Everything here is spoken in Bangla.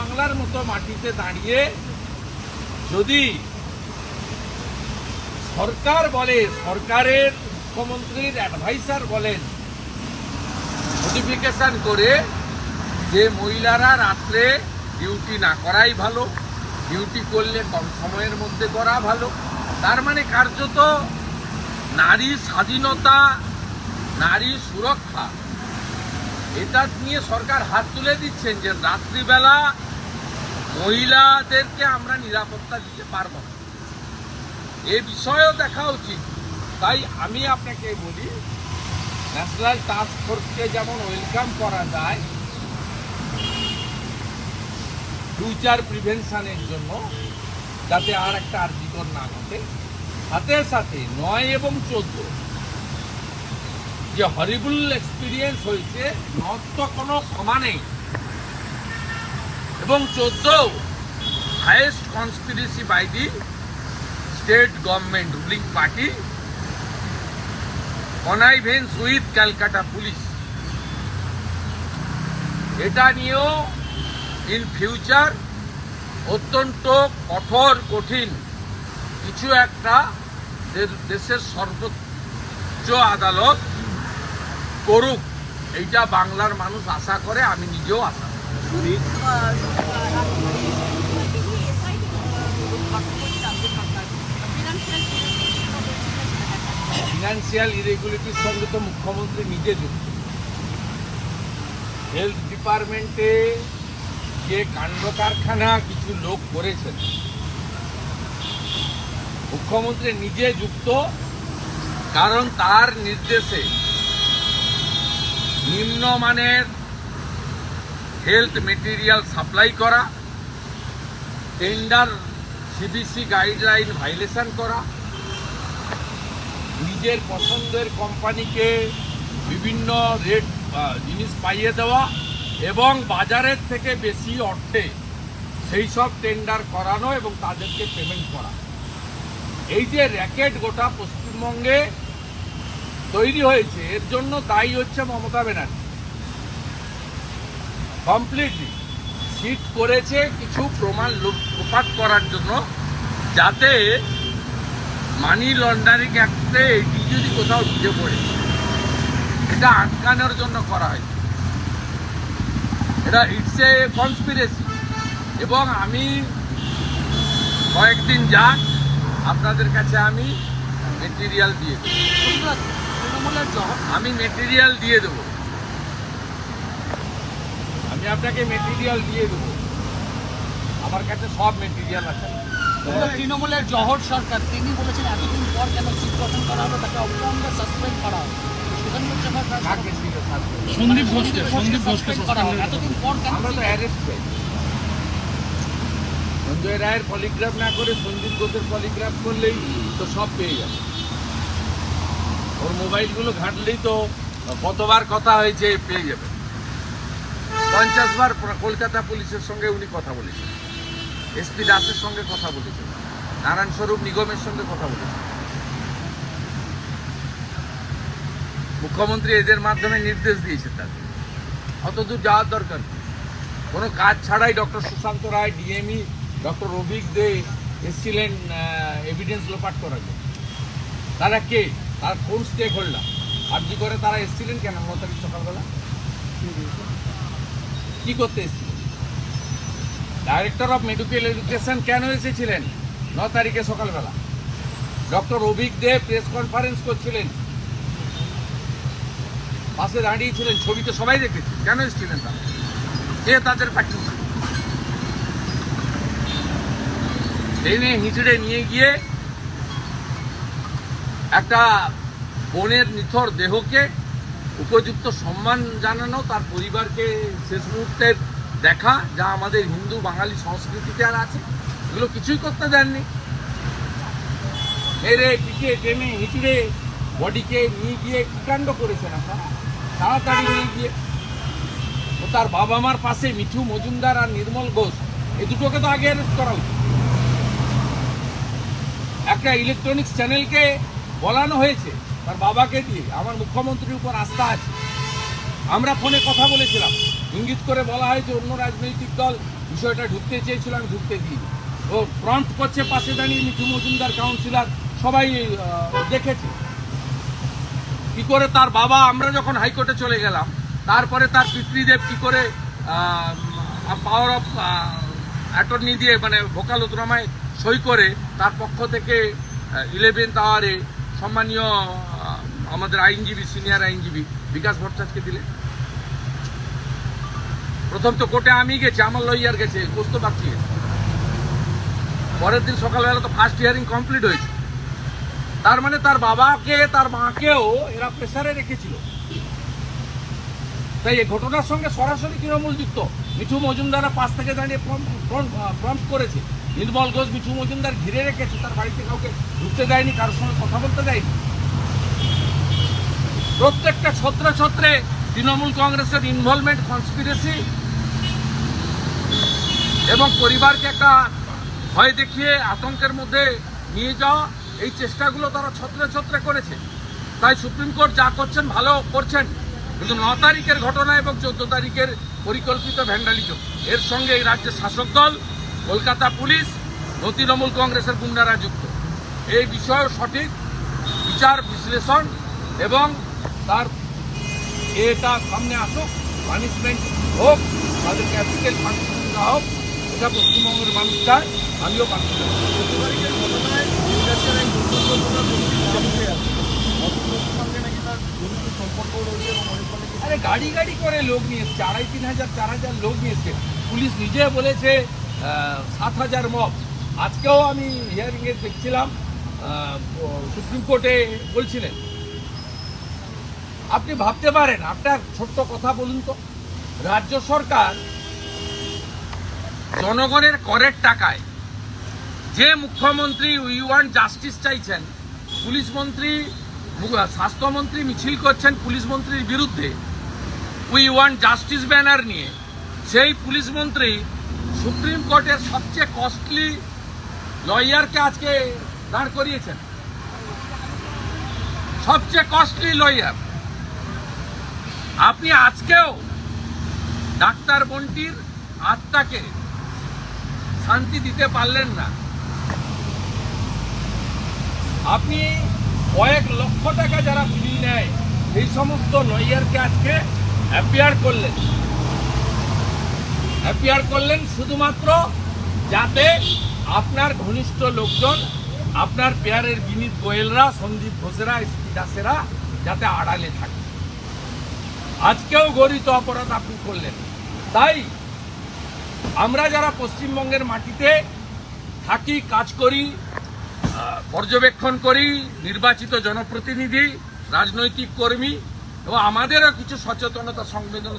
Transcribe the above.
বাংলার মতো মাটিতে দাঁড়িয়ে যদি সরকার বলে, সরকারের মুখ্যমন্ত্রীর অ্যাডভাইসার বলেন নোটিফিকেশন করে যে মহিলারা রাত্রে ডিউটি না করাই ভালো ডিউটি করলে কম সময়ের মধ্যে করা ভালো, তার মানে কার্যত নারী স্বাধীনতা, নারী সুরক্ষা, এটা নিয়ে সরকার হাত তুলে দিচ্ছেন যে রাত্রিবেলা মহিলাদেরকে আমরা নিরাপত্তা দিতে পারব না। এ বিষয়েও দেখা উচিত। তাই আমি আপনাকে বলি ন্যাশনাল টাস্ক ফোর্সকে যেমন ওয়েলকাম করা যায় ফিউচার প্রিভেনশনের জন্য, যাতে আর একটা আর্জিকর না ঘটে। সাথে সাথে নয় এবং চোদ্দ, যে হরিবুল এক্সপিরিয়েন্স হয়েছে, নর তো কোনো ক্ষমা নেই। এবং চোদ্দ highest conspiracy by the state government ruling party connivance with Calcutta police এটা নিয়েও ইন ফিউচার অত্যন্ত কঠোর, কঠিন কিছু একটা দেশের সর্বোচ্চ আদালত করুক এইটা বাংলার মানুষ আশা করে, আমি নিজেও আশা। ফিনান্সিয়াল ইরেগুলিটির সঙ্গে তো মুখ্যমন্ত্রী নিজে যুক্ত। হেলথ ডিপার্টমেন্টে যে কাণ্ড কারখানা কিছু লোক করেছেন, মুখ্যমন্ত্রী নিজে যুক্ত, কারণ তার নির্দেশে নিম্নমানের হেলথ মেটেরিয়াল সাপ্লাই করা টেন্ডার সিবিসি গাইডলাইন ভাইলেশন করা, নিজের পছন্দের কোম্পানিকে বিভিন্ন রেট জিনিস পাইয়ে দেওয়া এবং বাজারের থেকে বেশি অর্থে সেই সব টেন্ডার করানো এবং তাদেরকে পেমেন্ট করা। এই যে র্যাকেট গোটা পশ্চিমবঙ্গে তৈরি হয়েছে, এর জন্য দায়ী হচ্ছে মমতা ব্যানার্জি। কমপ্লিটলি সিট করেছে কিছু প্রমাণ লোপ- লোপাট করার জন্য যাতে মানি লন্ডারিং অ্যাক্টে এটি যদি কোথাও ঢুকে পড়ে এটা আটকানোর জন্য করা হয়েছে এটা ইটস এ কনস্পিরেসি এবং আমি কয়েকদিন যাক আপনাদের কাছে আমি মেটেরিয়াল দিয়ে দেবো। আমি মেটেরিয়াল দিয়ে দেবো। আমি আপনাকে মেটেরিয়াল দিয়ে দেবো। আমার কাছে সব মেটেরিয়াল আছে। তৃণমূলের জহর সরকার তিনি বলেছেন এতদিন পর কেন সিট গঠন করা হলো তাকে অবিলম্বে সাসপেন্ড করা হবে। সন্দীপ ঘোষকে সন্দীপ ঘোষকে সাসপেন্ড করা হবে। এতদিন পর কেন আমরা তো অ্যারেস্ট চাই সঞ্জয় রায়ের পলিগ্রাফ না করে সন্দীপ ঘোষের পলিগ্রাফ করলেই তো সব পেয়ে যাবে। ওর মোবাইলগুলো ঘাঁটলেই তো কতবার কথা হয়েছে পেয়ে যাবে। পঞ্চাশ বার কলকাতা পুলিশের সঙ্গে উনি কথা বলেছেন। এসপি দাসের সঙ্গে কথা বলেছেন। নারায়ণ স্বরূপ নিগমের সঙ্গে কথা বলেছেন। মুখ্যমন্ত্রী এদের মাধ্যমে নির্দেশ দিয়েছে তাদের। অত দূর যাওয়ার দরকার কোনো কাজ ছাড়াই doctor Sushanta Roy, DME, doctor রবিক দে এসছিলেন এভিডেন্স লোপাট করার জন্য। তারা কে? তার কোন স্টেক হোল্ডার আর্জি করে তারা এসেছিলেন কেন? ন তারিখ সকালবেলা? কি করতে ডাইরেক্টর অফ মেডিকেল এডুকেশন কেন এসেছিলেন? ন তারিখে সকালবেলা। Doctor Abhik De press conference করছিলেন। পাশে দাঁড়িয়েছিলেন, ছবি তো সবাই দেখেছি। কেন এসেছিলেন তারা? যে তাদের পাঠিয়েছে ট্রেনে হিঁচড়ে নিয়ে গিয়ে একটা বোনের নিথর দেহকে উপযুক্ত সম্মান জানানো, তার পরিবারকে শেষ মুহূর্তের দেখা, যা আমাদের হিন্দু বাঙালি সংস্কৃতিতে আর আছে। এগুলো কিছুই করতে দেননি। মেরে, পিটিয়ে, টেনে, হিঁচড়ে, বডিকে নিয়ে গিয়ে কি কাণ্ড করেছেন আপনারা? তাড়াতাড়ি নিয়ে গিয়ে। ও তার বাবা মার পাশে মিঠু মজুমদার আর নির্মল ঘোষ, এই দুটোকে তো আগে অ্যারেস্ট করা উচিত। একটা ইলেকট্রনিক্স চ্যানেলকে বলানো হয়েছে। তার বাবাকে দিয়ে আমার মুখ্যমন্ত্রীর উপর আস্থা আছে। আমরা ফোনে কথা বলেছিলাম। ইঙ্গিত করে বলা হয়েছে অন্য রাজনৈতিক দল বিষয়টা ঢুকতে চেয়েছিল, আমি ঢুকতে দিই ও প্রম্পট করছে পাশে দাঁড়িয়ে মিঠু মজুমদার কাউন্সিলর সবাই দেখেছে। কি করে তার বাবা, আমরা যখন হাইকোর্টে চলে গেলাম, তারপরে তার পিতৃদেব কি করে পাওয়ার অফ অ্যাটর্নি দিয়ে মানে ভোকাল উদ্রমায় সই করে, তার পক্ষ থেকে ইলেভেন্থ আওয়ারে সম্মানীয় আমাদের আইনজীবী, সিনিয়র আইনজীবী বিকাশ ভট্টাচার্যকে দিলে। প্রথম তো কোর্টে আমি গেছি, আমার লয়ার গেছে, পোস্ত বাকি পরের দিন সকালবেলা তো ফার্স্ট হিয়ারিং কমপ্লিট হয়েছে। তার মানে তার বাবাকে, তার মাকেও এরা প্রেসারে রেখেছিল। তাই এই ঘটনার সঙ্গে সরাসরি তৃণমূল যুক্ত। মিঠু মজুমদারা পাশ থেকে দাঁড়িয়ে প্রম্পট করেছে। নির্মল ঘোষ মিঠু মজুমদার ঘিরে রেখেছে, তার বাড়িতে কাউকে ঢুকতে দেয়নি, কারোর সঙ্গে কথা বলতে দেয়নি। প্রত্যেকটা ছত্রে ছত্রে তৃণমূল কংগ্রেসের ইনভলভমেন্ট কনস্পিরেসি এবং পরিবারকে একটা ভয় দেখিয়ে আতঙ্কের মধ্যে নিয়ে যাওয়া, এই চেষ্টাগুলো তারা ছত্রে ছত্রে করেছে। তাই সুপ্রিম কোর্ট যা করছেন, ভালো করছেন। কিন্তু ন তারিখের ঘটনা এবং চোদ্দ তারিখের পরিকল্পিত ভ্যান্ডালিজম। এর সঙ্গে এই রাজ্যের শাসক দল, কলকাতা পুলিশ ও তৃণমূল কংগ্রেসের গুন্ডারা যুক্ত। এই বিষয়ে সঠিক বিচার, বিশ্লেষণ এবং তার এটা সামনে আসুক পানিশমেন্ট হোক, তাদের ক্যাপিটাল পানিশমেন্ট না হোক, এটা পশ্চিমবঙ্গের মানুষ চায়, আমিও আরে গাড়ি গাড়ি করে লোক নিয়ে এসছে, আড়াই তিন হাজার, চার হাজার লোক নিয়ে এসছে। পুলিশ নিজে বলেছে সাত হাজার মব। আজকেও আমি হিয়ারিংয়ে দেখছিলাম সুপ্রিম কোর্টে বলছিলেন আপনি ভাবতে পারেন, আপনার ছোট্ট কথা বলুন তো। রাজ্য সরকার জনগণের করের টাকায় যে মুখ্যমন্ত্রী উই ওয়ান জাস্টিস চাইছেন, পুলিশ মন্ত্রী, স্বাস্থ্যমন্ত্রী মিছিল করছেন পুলিশ মন্ত্রীর বিরুদ্ধে উই ওয়ান জাস্টিস ব্যানার নিয়ে, সেই পুলিশ মন্ত্রী সুপ্রিম কোর্টের সবচেয়ে কস্টলি লয়ারকে আজকে দাঁড় করিয়েছেন। সবচেয়ে কস্টলি লয়ার আপনি আজকেও ডাক্তার বন্টির আত্মাকে শান্তি দিতে পারলেন না। আপনি কয়েক লক্ষ টাকা যারা ফি নেয় এই সমস্ত লয়ারকে আজকে অ্যাপিয়ার করলেন। অ্যাপিয়ার করলেন শুধুমাত্র যাতে আপনার ঘনিষ্ঠ লোকজন, আপনার পেয়ারের বিনীত গোয়েলরা, সন্দীপ ঘোষেরা এসপি যাতে আড়ালে থাকে। আজকেও গরিত অপরাধ আপনি করলেন। তাই আমরা যারা পশ্চিমবঙ্গের মাটিতে থাকি, কাজ করি পর্যবেক্ষণ করি, নির্বাচিত জনপ্রতিনিধি, রাজনৈতিক কর্মী এবং আমাদেরও কিছু সচেতনতা সংবেদন